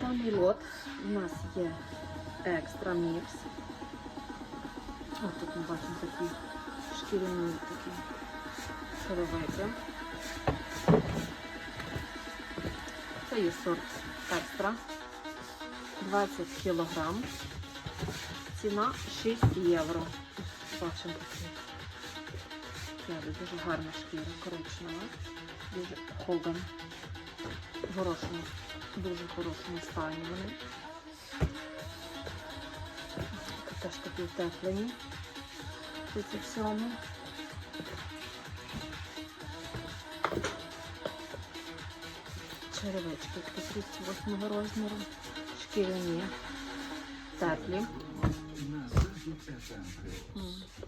Даний лот у нас є екстра мікс. Ось тут ми бачимо такі шкіряні такі шаровики. Це є сорт екстра. 20 кілограм. Ціна 6 євро. Бачимо такі. Дуже гарна шкіра, коричнева. Дуже Хоган. В хорошому, дуже хорошому стані вони. Тут теж такі утеплені. 37. Черевички такі 38 розміру. Шкіряні. Теплі.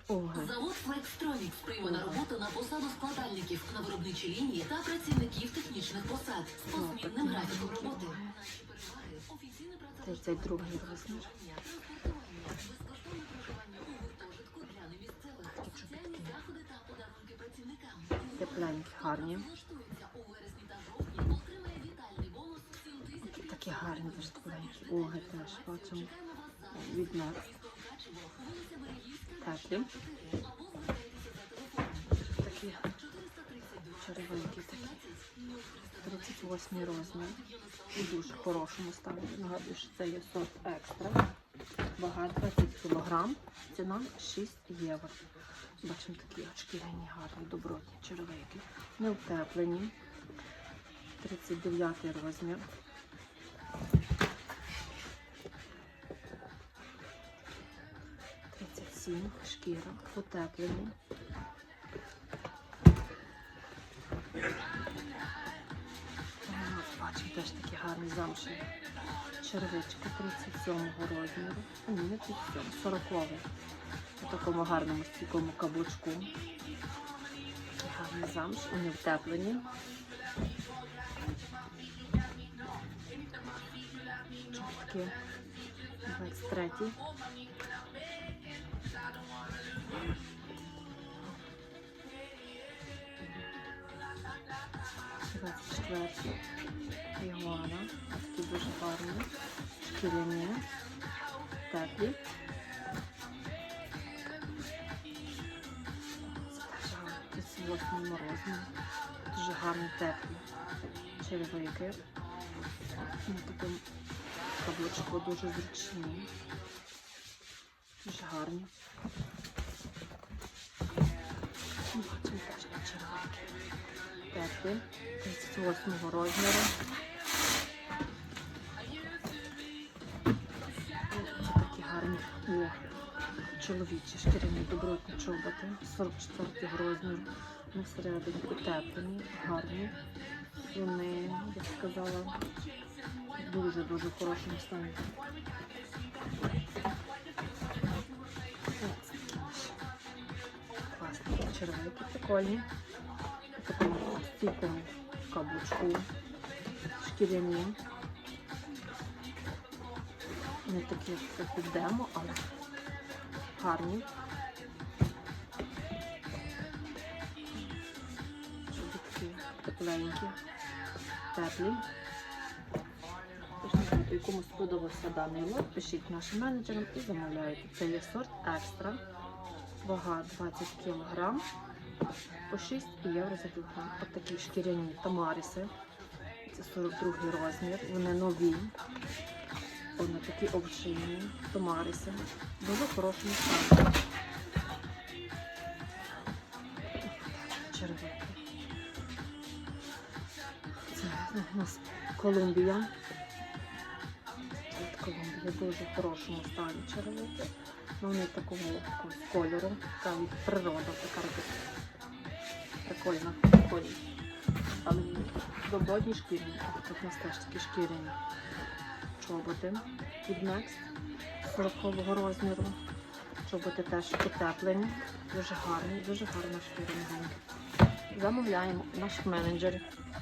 Завод Flextronics прийме на роботу на посаду складальників на виробничій лінії та працівників технічних посад з посмінним графіком роботи. Наші переваги – офіційне працевлаштування, 32 безкоштовне проживання у гуртожитку для немісцевих, соціальні заходи та подарунки працівникам. Тепленькі, гарні. Влаштується у вересні та жовтні, отримає вітальний бонус 7 тисяч Такі гарні, дуже тепленькі. Оги теж бачимо. Від нас. Теплі. 4, або звертайтеся за телефоном Такі 432 такі. 38 розмір. У дуже хорошому стані. Нагадую, що це є сорт екстра. Вага 20 кг. Ціна 6 євро. Бачимо такі шкіряні гарні, добротні черевики. Не утеплені. 39 розмір. Сім шкіра, утеплені. Бачимо теж такі гарні замшеві червички 37 розміру. Ні, не 37, 40 У такому гарному стійкому каблучку. Гарні замш, вони втеплені. Такі 23. Четвертий. Ігуана. Такі дуже гарні. Шкіряні. Теплі. Це теж гарно. 38 розмір. Дуже гарні теплі черевики. На такому каблучку дуже зручні. Дуже гарні. Бачимо теж на черевики. Теплі. 38 розміру. Це такі гарні о, чоловічі шкіряні добротні чоботи 44 розміру. Вони всередині утеплені, гарні. Вони, я б сказала, дуже-дуже хорошому стані. Класні прикольні. В такому стійкому каблучку. Шкіряні. Не такі як під демо, але гарні. Чобітки тепленькі, теплі. Якому сподобався даний лот, пишіть нашим менеджерам і замовляйте. Це є сорт екстра. Вага 20 кг по 6 євро за кілограм. Ось такі шкіряні тамаріси. Це 42 розмір. Вони нові. Вони такі овчинні, томариси. Дуже в хорошому стані. Червики. Це у нас Колумбія. От Колумбія дуже хорошому стані червики. Ну, Вони такого кольору. Така природа така робить. Прикольно, прикольно. Але добротні шкіряні. Тут у нас теж такі шкіряні чоботи від Next 40 розміру. Чоботи теж утеплені, дуже гарні, дуже гарна шкіра. Замовляємо наших менеджерів.